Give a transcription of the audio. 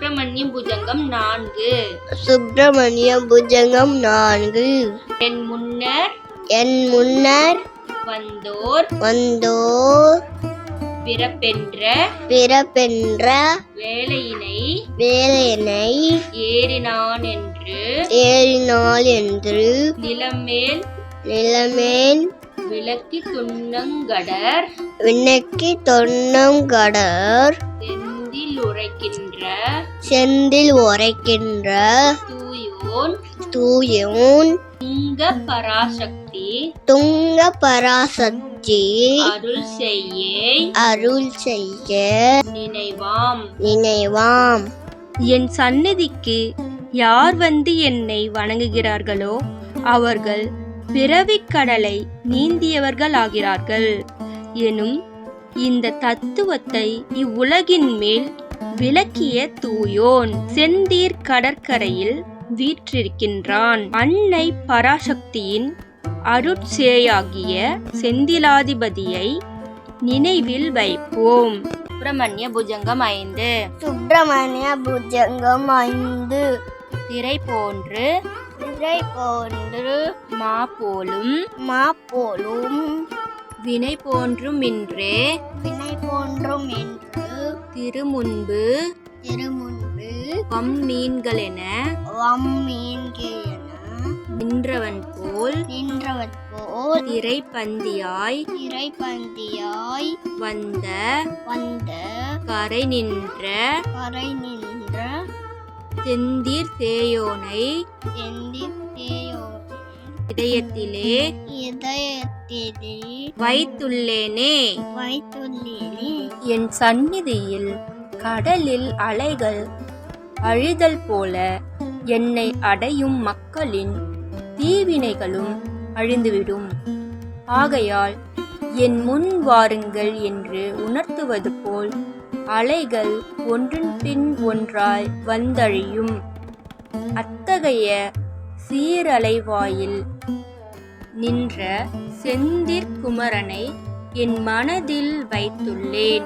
சுப்பிரமணிய புஜங்கம் நான்கு. சுப்பிரமணிய புஜங்கம் நான்கு. என் முன்னர் என் முன்னர் வந்தோர் வந்தோர் பிறப்பென்ற பிறப்பென்ற வேலையினை வேலையினை ஏறினான் என்று ஏறினாள் என்று நிலமேல் நிலமேன் விளக்கி துண்ணங்கடர் விண்ணக்கி தொன்னம் கடர் செந்தில் உரைக்கின்ற செந்தில் உரைக்கின்ற தூயோன் தூயோன் துங்க பராசக்தி துங்க பராசக்தி அருள் செய்யே அருள் செய்ய நினைவாம். நினைவாம். என் சந்நிதிக்கு யார் வந்து என்னை வணங்குகிறார்களோ அவர்கள் பிறவிக் கடலை நீந்தியவர்கள் ஆகிறார்கள் எனும் இந்த தத்துவத்தை இவ்வுலகின் மேல் விளக்கிய தூயோன் செந்தீர் கடற்கரையில் வீற்றிருக்கின்றான். அன்னை பராசக்தியின் அருட்சேயாகிய செந்திலாதிபதியை நினைவில் வைப்போம். சுப்பிரமணிய புஜங்கம் ஐந்து. சுப்பிரமணிய புஜங்கம் ஐந்து. திரை போன்று திரை போன்று மா போலும் மா போலும் வினை போன்றும் இன்றே வினை போன்றும் என்று திருமுன்பு திருமுன்பு வம் மீன்களென வம் மீன்கேன நின்றவன் போல் நின்றவர் போல் திரைப்பந்தியாய் திரைப்பந்தியாய் வந்த வந்த கரை நின்ற கரை நின்ற செந்தீர் தேயோனை செந்தி தேயோ இதயத்திலே இதயத்திலே வைத்துள்ளேனே. வைத்துள்ளேனே. என் சந்நிதியில் கடலில் அலைகள் அழிதல் போல என்னை அடையும் மக்களின் தீவினைகளும் அழிந்துவிடும். ஆகையால் என் முன் வாருங்கள் என்று உணர்த்துவது போல் அலைகள் ஒன்றின் பின் ஒன்றாய் வந்தழியும். அத்தகைய சீரலைவாயில் நின்ற செந்திற் குமரனை என் மனதில் வைத்துள்ளேன்.